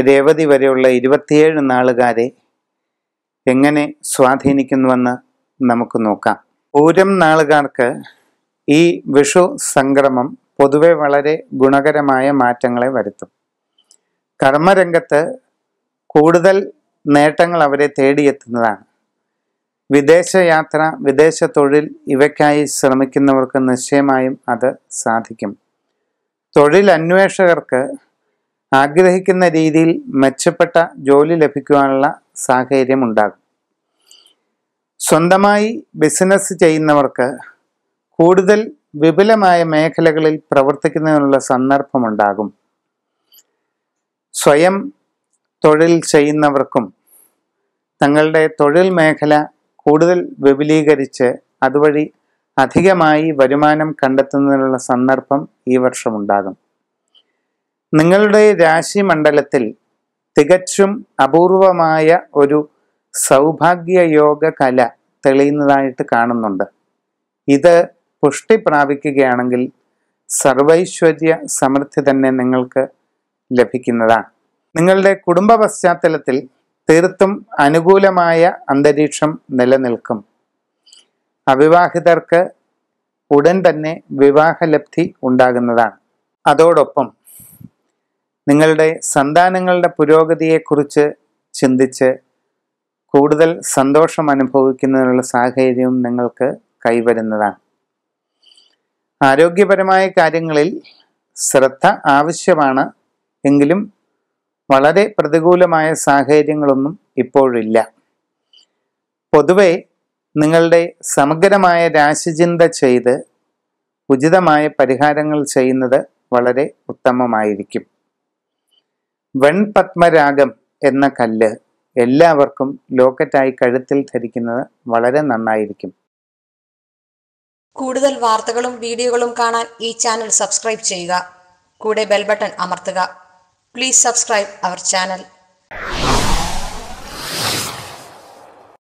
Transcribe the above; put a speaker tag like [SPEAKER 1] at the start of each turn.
[SPEAKER 1] രേവതി വരെയുള്ള ഇരുപത്തിയേഴ് നാളുകാരെ എങ്ങനെ സ്വാധീനിക്കുന്നുവെന്ന് നമുക്ക് നോക്കാം. പൂരം നാളുകാർക്ക് ഈ വിഷു സംക്രമം പൊതുവെ വളരെ ഗുണകരമായ മാറ്റങ്ങളെ വരുത്തും. കർമ്മരംഗത്ത് കൂടുതൽ നേട്ടങ്ങൾ അവരെ തേടിയെത്തുന്നതാണ്. വിദേശയാത്ര വിദേശ തൊഴിൽ ഇവയ്ക്കായി ശ്രമിക്കുന്നവർക്ക് നിശ്ചയമായും അത് സാധിക്കും. തൊഴിൽ അന്വേഷകർക്ക് ആഗ്രഹിക്കുന്ന രീതിയിൽ മെച്ചപ്പെട്ട ജോലി ലഭിക്കുവാനുള്ള സാഹചര്യം ഉണ്ടാകും സ്വന്തമായി ബിസിനസ് ചെയ്യുന്നവർക്ക് കൂടുതൽ വിപുലമായ മേഖലകളിൽ പ്രവർത്തിക്കുന്നതിനുള്ള സന്ദർഭമുണ്ടാകും. സ്വയം തൊഴിൽ ചെയ്യുന്നവർക്കും തങ്ങളുടെ തൊഴിൽ മേഖല കൂടുതൽ വിപുലീകരിച്ച് അതുവഴി അധികമായി വരുമാനം കണ്ടെത്തുന്നതിനുള്ള സന്ദർഭം ഈ വർഷമുണ്ടാകും. നിങ്ങളുടെ രാശി മണ്ഡലത്തിൽ തികച്ചും അപൂർവമായ ഒരു സൗഭാഗ്യ യോഗ കല തെളിയുന്നതായിട്ട് കാണുന്നുണ്ട്. ഇത് പുഷ്ടി പ്രാപിക്കുകയാണെങ്കിൽ സർവൈശ്വര്യ സമൃദ്ധി തന്നെ നിങ്ങൾക്ക് ലഭിക്കുന്നതാണ്. നിങ്ങളുടെ കുടുംബ പശ്ചാത്തലത്തിൽ തീർത്തും അനുകൂലമായ അന്തരീക്ഷം നിലനിൽക്കും. അവിവാഹിതർക്ക് ഉടൻ തന്നെ വിവാഹലബ്ധി ഉണ്ടാകുന്നതാണ്. അതോടൊപ്പം നിങ്ങളുടെ സന്താനങ്ങളുടെ പുരോഗതിയെക്കുറിച്ച് ചിന്തിച്ച് കൂടുതൽ സന്തോഷം അനുഭവിക്കുന്നതിനുള്ള സാഹചര്യവും നിങ്ങൾക്ക് കൈവരുന്നതാണ്. ആരോഗ്യപരമായ കാര്യങ്ങളിൽ ശ്രദ്ധ ആവശ്യമാണ്. എങ്കിലും വളരെ പ്രതികൂലമായ സാഹചര്യങ്ങളൊന്നും ഇപ്പോഴില്ല. പൊതുവെ നിങ്ങളുടെ സമഗ്രമായ രാശിചിന്ത ചെയ്ത് ഉചിതമായ പരിഹാരങ്ങൾ ചെയ്യുന്നത് വളരെ ഉത്തമമായിരിക്കും. വെൺപത്മരാഗം എന്ന കല്ല് എല്ലാവർക്കും ലോക്കറ്റായി കഴുത്തിൽ ധരിക്കുന്നത് വളരെ നന്നായിരിക്കും.
[SPEAKER 2] കൂടുതൽ വാർത്തകളും വീഡിയോകളും കാണാൻ ഈ ചാനൽ സബ്സ്ക്രൈബ് ചെയ്യുക. കൂടെ ബെൽബട്ടൺ അമർത്തുക. Please subscribe our channel